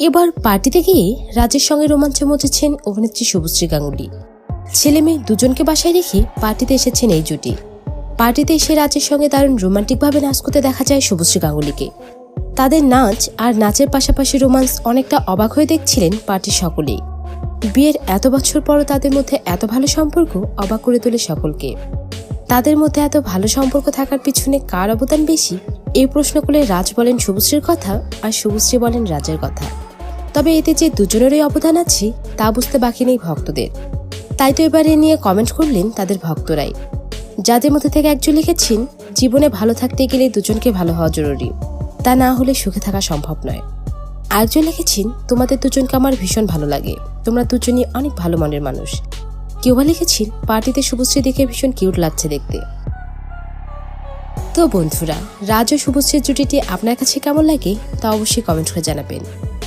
এবার পার্টিতে গিয়ে রাজের সঙ্গে রোমাঞ্চে মচেছেন অভিনেত্রী শুভশ্রী গাঙ্গুলি। ছেলে মেয়ে দুজনকে বাসায় রেখে পার্টিতে এসেছেন এই জুটি। পার্টিতে এসে রাজের সঙ্গে দারুণ রোমান্টিকভাবে নাচ করতে দেখা যায় শুভশ্রী গাঙ্গুলিকে। তাদের নাচ আর নাচের পাশাপাশি রোমান্স অনেকটা অবাক হয়ে দেখছিলেন পার্টির সকলেই। বিয়ের এত বছর পরও তাদের মধ্যে এত ভালো সম্পর্ক অবাক করে তোলে সকলকে। তাদের মধ্যে এত ভালো সম্পর্ক থাকার পিছনে কার অবদান বেশি, এই প্রশ্ন করলে রাজ বলেন শুভশ্রীর কথা আর শুভশ্রী বলেন রাজের কথা। তবে এতে যে দুজনেরই অবদান আছে, তা বুঝতে বাকি নেই ভক্তদের। তাই তো এবার নিয়ে কমেন্ট করলেন তাদের ভক্তরাই। যাদের মধ্যে থেকে একজন লিখেছেন, জীবনে ভালো থাকতে গেলে দুজনকে ভালো হওয়া জরুরি। তা না হলে সুখে থাকা সম্ভব নয়। আরেকজন লিখেছেন, তোমাদের দুজনকে আমার ভীষণ ভালো লাগে। তোমরা দুজনই অনেক ভালো মনের মানুষ। কেউ বা লিখেছেন, পার্টিতে শুভশ্রী দেখে ভীষণ কিউট লাগছে দেখতে। তো বন্ধুরা, রাজ ও শুভশ্রীর জুটিটি আপনার কাছে কেমন লাগে, তা অবশ্যই কমেন্ট করে জানাবেন।